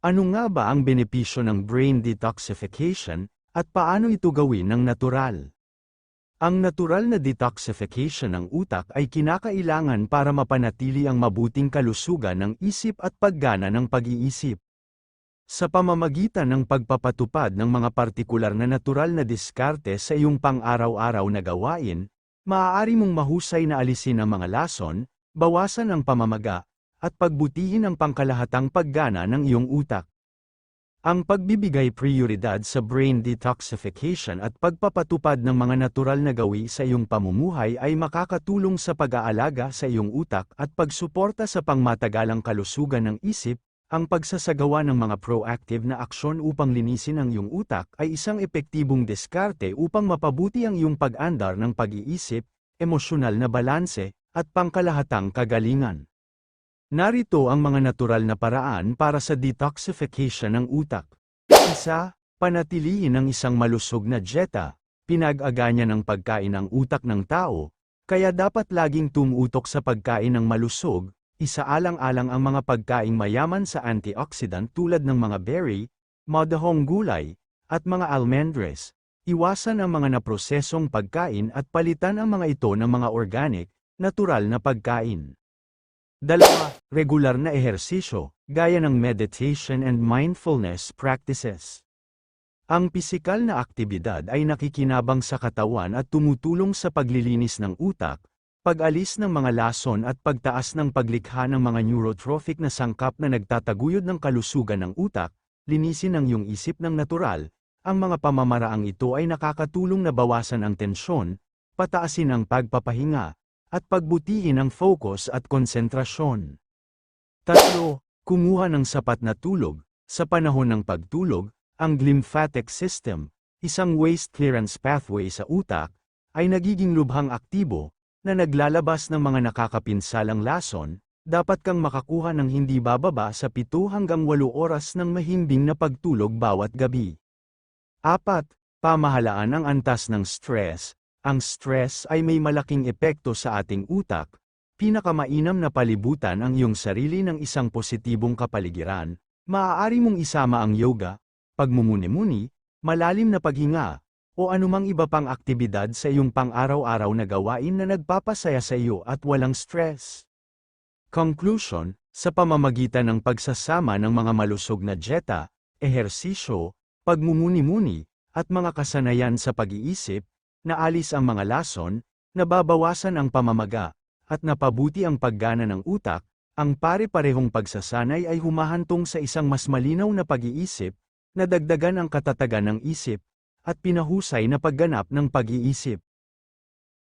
Ano nga ba ang benepisyo ng brain detoxification, at paano ito gawin ng natural? Ang natural na detoxification ng utak ay kinakailangan para mapanatili ang mabuting kalusugan ng isip at paggana ng pag-iisip. Sa pamamagitan ng pagpapatupad ng mga partikular na natural na diskarte sa iyong pang-araw-araw na gawain, maaari mong mahusay na alisin ang mga lason, bawasan ang pamamaga, at pagbutihin ang pangkalahatang paggana ng iyong utak. Ang pagbibigay prioridad sa brain detoxification at pagpapatupad ng mga natural na gawi sa iyong pamumuhay ay makakatulong sa pag-aalaga sa iyong utak at pagsuporta sa pangmatagalang kalusugan ng isip, ang pagsasagawa ng mga proactive na aksyon upang linisin ang iyong utak ay isang epektibong diskarte upang mapabuti ang iyong pag-andar ng pag-iisip, emosyonal na balanse, at pangkalahatang kagalingan. Narito ang mga natural na paraan para sa detoxification ng utak. Isa, panatilihin ang isang malusog na dieta. Pinag-aga ng pagkain ang utak ng tao, kaya dapat laging tumutok sa pagkain ng malusog, isaalang-alang ang mga pagkaing mayaman sa antioxidant tulad ng mga berry, madahong gulay, at mga almendres. Iwasan ang mga naprosesong pagkain at palitan ang mga ito ng mga organic, natural na pagkain. Dalawa, regular na ehersisyo, gaya ng meditation and mindfulness practices. Ang pisikal na aktibidad ay nakikinabang sa katawan at tumutulong sa paglilinis ng utak, pag-alis ng mga lason at pagtaas ng paglikha ng mga neurotrophic na sangkap na nagtataguyod ng kalusugan ng utak, linisin ang iyong isip ng natural, ang mga pamamaraang ito ay nakakatulong na bawasan ang tensyon, pataasin ang pagpapahinga, at pagbutihin ang focus at konsentrasyon. Tatlo, kumuha ng sapat na tulog. Sa panahon ng pagtulog, ang lymphatic system, isang waste clearance pathway sa utak, ay nagiging lubhang aktibo, na naglalabas ng mga nakakapinsalang lason, dapat kang makakuha ng hindi bababa sa 7 hanggang 8 oras ng mahimbing na pagtulog bawat gabi. Apat, pamahalaan ang antas ng stress, ang stress ay may malaking epekto sa ating utak, pinakamainam na palibutan ang iyong sarili ng isang positibong kapaligiran, maaari mong isama ang yoga, pagmumuni-muni, malalim na paghinga, o anumang iba pang aktibidad sa iyong pang-araw-araw na gawain na nagpapasaya sa iyo at walang stress. Conclusion, sa pamamagitan ng pagsasama ng mga malusog na dieta, ehersisyo, pagmumuni-muni, at mga kasanayan sa pag-iisip, naalis ang mga lason, nababawasan ang pamamaga, at napabuti ang paggana ng utak, ang pare-parehong pagsasanay ay humahantong sa isang mas malinaw na pag-iisip, nadagdagan ang katatagan ng isip, at pinahusay na pagganap ng pag-iisip.